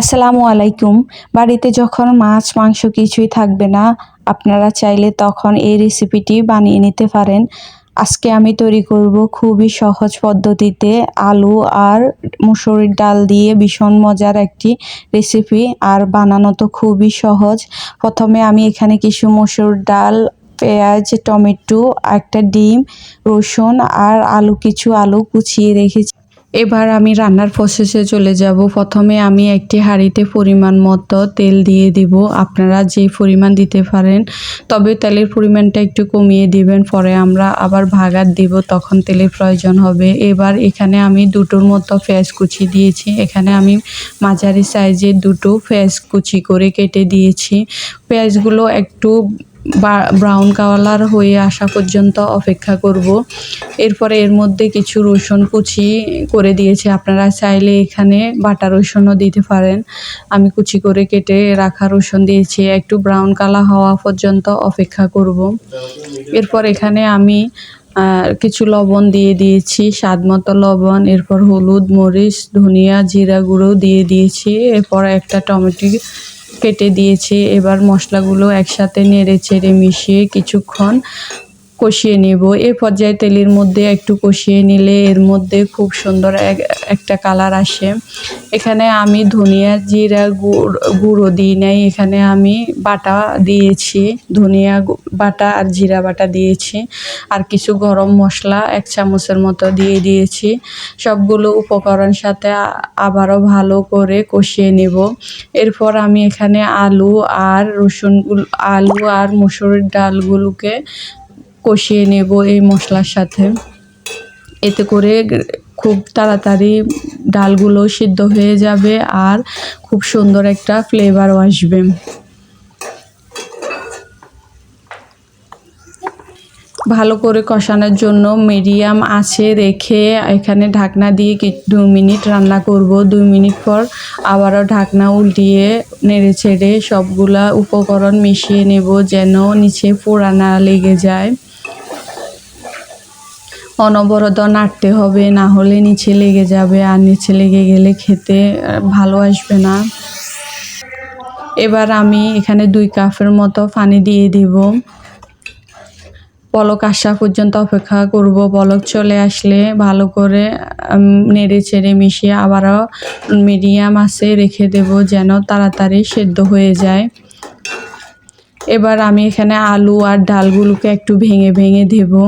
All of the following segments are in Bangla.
আসসালামু আলাইকুম। বাড়িতে যখন মাছ, মাংস কিছুই থাকবে না, আপনারা চাইলে তখন এই রেসিপিটি বানিয়ে নিতে পারেন। আজকে আমি তৈরি করব খুবই সহজ পদ্ধতিতে আলু আর মুসুরির ডাল দিয়ে ভীষণ মজার একটি রেসিপি, আর বানানো তো খুবই সহজ। প্রথমে আমি এখানে কিছু মুসুর ডাল, পেঁয়াজ, টমেটো, একটা ডিম, রসুন আর আলু, কিছু আলু কুচিয়ে রেখেছি। এবার আমি রান্নার প্রসেসে চলে যাব। প্রথমে আমি একটি হাঁড়িতে পরিমাণ মতো তেল দিয়ে দিব। আপনারা যে পরিমাণ দিতে পারেন, তবে তেলের পরিমাণটা একটু কমিয়ে দিবেন, পরে আমরা আবার ভাগার দিব, তখন তেলের প্রয়োজন হবে। এবার এখানে আমি দুটোর মতো পেঁয়াজ কুচি দিয়েছি। এখানে আমি মাঝারি সাইজের দুটো পেঁয়াজ কুচি করে কেটে দিয়েছি। পেঁয়াজগুলো একটু ব্রাউন কালার হয়ে আসা পর্যন্ত অপেক্ষা করব। এরপরে এর মধ্যে কিছু রসুন কুচি করে দিয়েছে। আপনারা চাইলে এখানে বাটা রসুনও দিতে পারেন। আমি কুচি করে কেটে রাখা রসুন দিয়েছি। একটু ব্রাউন কালার হওয়া পর্যন্ত অপেক্ষা করব। এরপর এখানে আমি কিছু লবণ দিয়ে দিয়েছি, স্বাদ মতো লবণ। এরপর হলুদ, মরিচ, ধনিয়া, জিরা গুঁড়ো দিয়ে দিয়েছি। এরপর একটা টমেটো কেটে দিয়েছি। এবার মশলাগুলো একসাথে নেড়ে চেড়ে মিশিয়ে কিছুক্ষণ কষিয়ে নেব। এ পর্যায়ে তেলের মধ্যে একটু কষিয়ে নিলে এর মধ্যে খুব সুন্দর একটা কালার আসে। এখানে আমি ধনিয়া জিরা গুঁড়ো দিই নাই। এখানে আমি বাটা দিয়েছি, ধনিয়া বাটা আর জিরা বাটা দিয়েছি। আর কিছু গরম মশলা এক চামচের মতো দিয়ে দিয়েছি। সবগুলো উপকরণ সাথে আবারও ভালো করে কষিয়ে নেব। এরপর আমি এখানে আলু আর রসুনগুলো আলু আর মুসুরির ডালগুলোকে কষিয়ে নেব এই মশলার সাথে। এতে করে খুব তাড়াতাড়ি ডালগুলো সিদ্ধ হয়ে যাবে আর খুব সুন্দর একটা ফ্লেভারও আসবে। ভালো করে কষানোর জন্য মিডিয়াম আছে রেখে এখানে ঢাকনা দিয়ে দু মিনিট রান্না করব। দুই মিনিট পর আবারও ঢাকনা উল্টিয়ে নেড়ে ছেড়ে সবগুলা উপকরণ মিশিয়ে নেব যেন নিচে পোড়ানা লেগে যায়। অনবরত নাড়তে হবে, না হলে নিচে লেগে যাবে আর নিচে লেগে গেলে খেতে ভালো আসবে না। এবার আমি এখানে দুই কাপের মতো পানি দিয়ে দিব। পলক আসা পর্যন্ত অপেক্ষা করব। পলক চলে আসলে ভালো করে নেড়ে চেড়ে মিশিয়ে আবারও মিডিয়াম আছে রেখে দেব যেন তাড়াতাড়ি সেদ্ধ হয়ে যায়। এবার আমি এখানে আলু আর ডালগুলোকে একটু ভেঙে ভেঙে দেবো।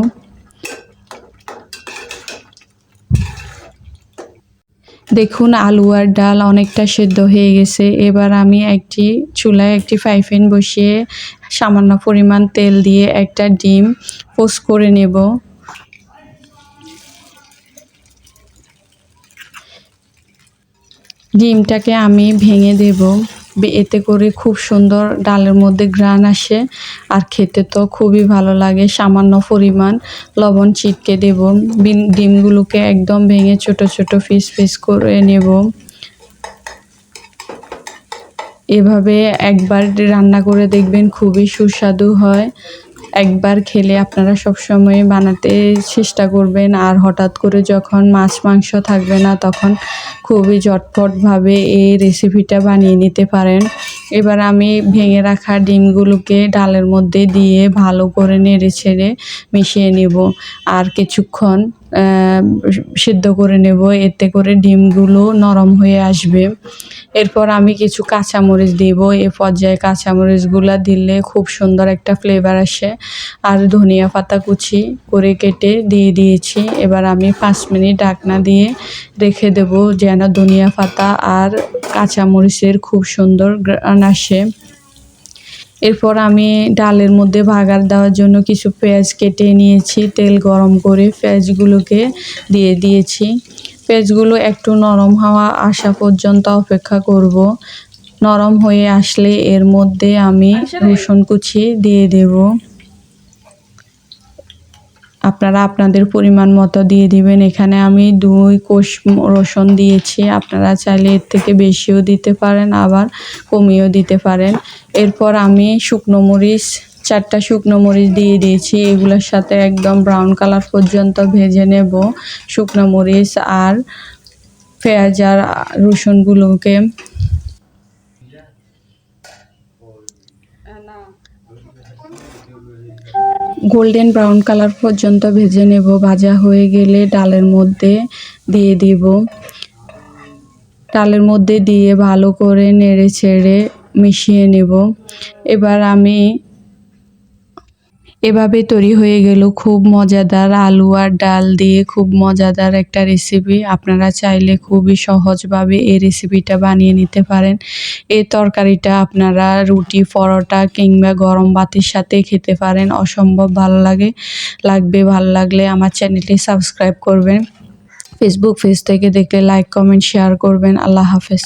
দেখুন আলু আর ডাল অনেকটা সেদ্ধ হয়ে গেছে। এবার আমি একটি চুলায় একটি ফ্রাই বসিয়ে সামান্য পরিমাণ তেল দিয়ে একটা ডিম পোস্ট করে নেব। ডিমটাকে আমি ভেঙে দেব। এতে করে খুব সুন্দর ডালের মধ্যে গ্রান আসে। আর খেতে তো খুবই ভালো লাগে, সামান্য পরিমাণ। লবণ ছিটকে দেব ডিমগুলোকে একদম ভেঙে ছোট ছোট ফিস পিস করে নেব। এভাবে একবার রান্না করে দেখবেন খুবই সুস্বাদু হয়। একবার খেলে আপনারা সবসময় বানাতে চেষ্টা করবেন। আর হঠাৎ করে যখন মাছ, মাংস থাকবে না, তখন খুবই ঝটপটভাবে এই রেসিপিটা বানিয়ে নিতে পারেন। এবার আমি ভেঙে রাখা ডিমগুলোকে ডালের মধ্যে দিয়ে ভালো করে নেড়ে ছেড়ে মিশিয়ে নেব। আর কিছুক্ষণ সিদ্ধ করে নেব। এতে করে ডিমগুলো নরম হয়ে আসবে। এরপর আমি কিছু কাঁচামরিচ দিব। এ পর্যায়ে কাঁচামরিচগুলো দিলে খুব সুন্দর একটা ফ্লেভার আসে। আর ধনিয়া পাতা কুচি করে কেটে দিয়ে দিয়েছি। এবার আমি পাঁচ মিনিট ঢাকনা দিয়ে রেখে দেব যেন ধনিয়া পাতা আর কাঁচামরিচের খুব সুন্দর গ্রান আসে। এরপর আমি ডালের মধ্যে ভাগার দেওয়ার জন্য কিছু পেঁয়াজ কেটে নিয়েছি, তেল গরম করে পেঁয়াজগুলোকে দিয়ে দিয়েছি। পেঁয়াজগুলো একটু নরম হওয়া আসা পর্যন্ত অপেক্ষা করব। নরম হয়ে আসলে এর মধ্যে আমি রসুন কুচি দিয়ে দেব। আপনারা আপনাদের পরিমাণ মতো দিয়ে দিবেন। এখানে আমি দুই কোষ রসুন দিয়েছি। আপনারা চাইলে এর থেকে বেশিও দিতে পারেন, আবার কমিয়েও দিতে পারেন। এরপর আমি শুকনো মরিচ, চারটা শুকনো মরিচ দিয়ে দিয়েছি। এগুলোর সাথে একদম ব্রাউন কালার পর্যন্ত ভেজে নেব। শুকনো মরিচ আর পেঁয়াজ আর রসুনগুলোকে। গোল্ডেন ব্রাউন কালার পর্যন্ত ভেজে নেব। ভাজা হয়ে গেলে ডালের মধ্যে দিয়ে দিব। ডালের মধ্যে দিয়ে ভালো করে নেড়ে ছেড়ে মিশিয়ে নেব। এবার আমি এভাবে তৈরি হয়ে গেল। খুব মজাদার আলু আর ডাল দিয়ে খুব মজাদার একটা রেসিপি আপনারা চাইলে খুবই সহজভাবে এই রেসিপিটা বানিয়ে নিতে পারেন। এই তরকারিটা আপনারা রুটি, পরোটা কিংবা গরম ভাতের সাথে খেতে পারেন। অসম্ভব ভালো লাগে। লাগবে, ভালো লাগলে আমার চ্যানেলটি সাবস্ক্রাইব করবেন। ফেসবুক পেজ থেকে দেখলে লাইক কমেন্ট শেয়ার করবেন। আল্লাহ হাফেজ।